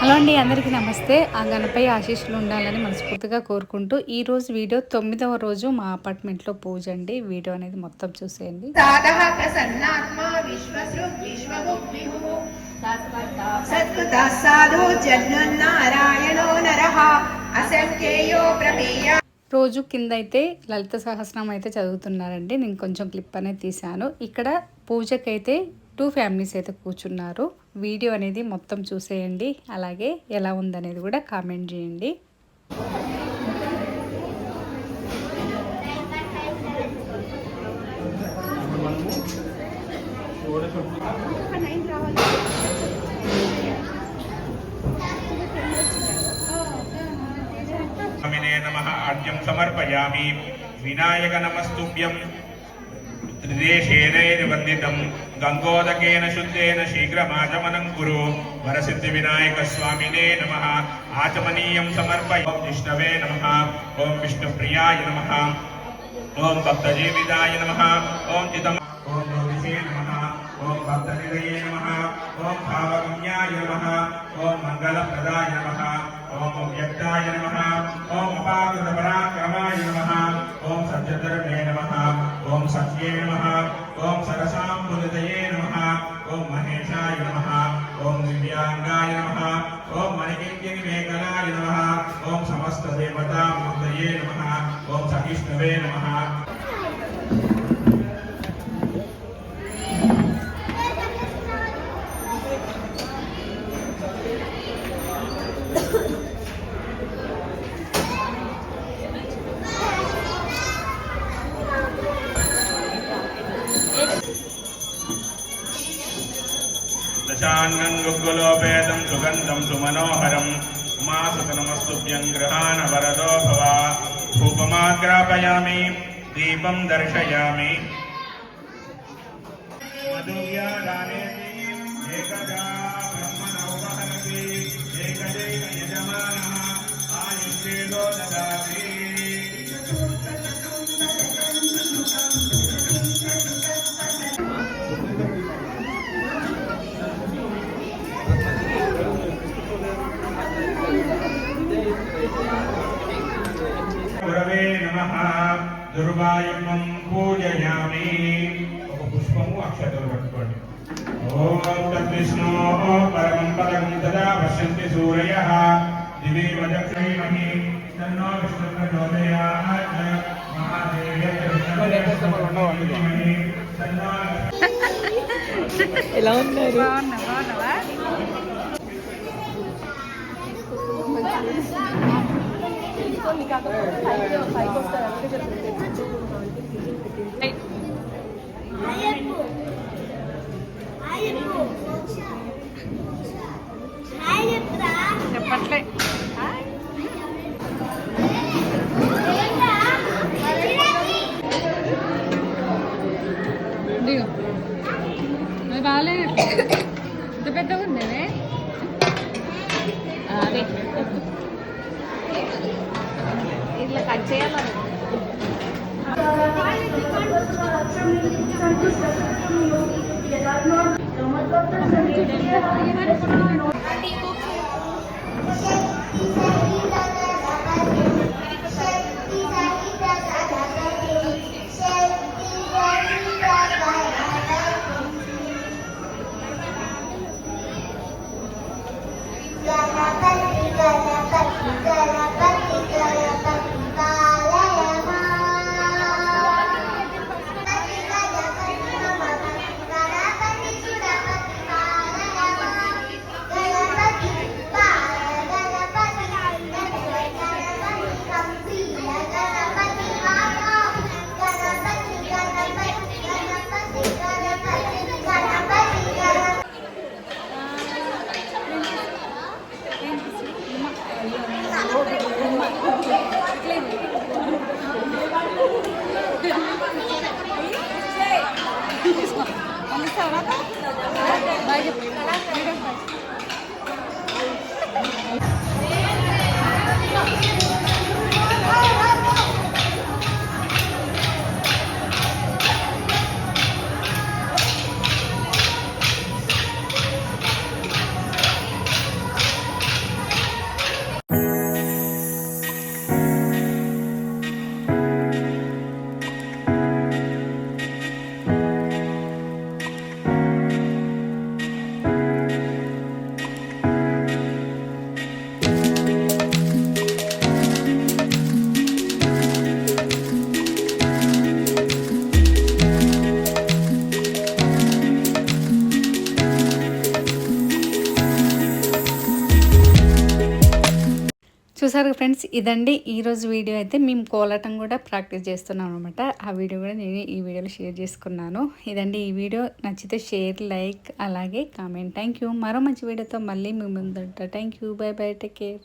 Hello అండి అందరికీ నమస్తే. ఆ గణపై ఆశీస్సులు ఉండాలని మనస్ఫూర్తిగా కోరుకుంటూ ఈ రోజు వీడియో తొమ్మిదవ రోజు మా అపార్ట్మెంట్లో పూజ అండి. వీడియో అనేది మొత్తం చూసేయండి. రోజు కింద అయితే లలిత సహస్రం అయితే చదువుతున్నారండి. నేను కొంచెం క్లిప్ అనేది తీశాను. ఇక్కడ పూజకైతే టూ ఫ్యామిలీస్ అయితే కూర్చున్నారు. వీడియో అనేది మొత్తం చూసేయండి. అలాగే ఎలా ఉందనేది కూడా కామెంట్ చేయండి. సమర్పయామి. వినాయక నమస్తుభ్యం. త్రిదేశేనైర్వందితం గంగోదకేన శుద్ధేన శీఘ్రమాచమనం కురు. వరసిద్ధి వినాయక స్వామినే నమ. ఆచమనీయం సమర్పయ ఓం విష్ణవే నమ. ఓం విష్ణుప్రియాయ నమ. ఓం భక్తజీవితాయ నమ. ఓం చితం ఓం జ్యోతిషే నమ. ఓం భక్తనిలయే నమ. ఓం భావగమ్యాయ నమ. ఓం మంగళప్రదాయ నమ. ఓం వ్యక్తాయ నమ. ఓం అపాకృత పరాక్రమాయ నమ. ఓం సత్యధర్మే नमः ॐ सत्ये नमः ॐ सरसाम्बुदये नमः ॐ महेशाय नमः ॐ दिव्याङ्गाय नमः ॐ मणिकिङ्किनिमेकलाय नमः ॐ समस्तदेवतामूर्तये नमः ॐ सहिष्णवे नमः दशाङ्गं శశాంగం గుగ్గులోపేతం సుగంధం సుమనోహరం ఉమాసుతనమస్తుభ్యం గృహాణ వరదో భవ భూపమాగ్రాపయామి దీపం దర్శయామి మధువ్యాగానే నమ దుర్వాయుమం పూజయామి ఒక పుష్పము అక్షతలు పట్టుకోండి ఓం తద్విష్ణో పరమం పదం తదా పశ్యంతి సూరయ దివి వజక్షైమహి తన్నో విష్ణు ప్రచోదయాత్ మహాదేవ్య తన్నో ఎలా ఉన్నారు బాగున్నా బాగున్నావా చెప్పట్లే. బాగాలేదు ఇంత పెద్దగా ఉంది అదే ఇట్లా కట్ చేయాలి గణపతి చూసారు ఫ్రెండ్స్? ఇదండి. ఈరోజు వీడియో అయితే మేము కోలాటం కూడా ప్రాక్టీస్ చేస్తున్నాం అనమాట ఆ వీడియో కూడా నేను ఈ వీడియోలో షేర్ చేసుకున్నాను. ఇదండి ఈ వీడియో. నచ్చితే షేర్ లైక్ అలాగే కామెంట్. థ్యాంక్ యూ మరో మంచి వీడియోతో మళ్ళీ మేము ముందుంటా. Thank you bye bye. Take care.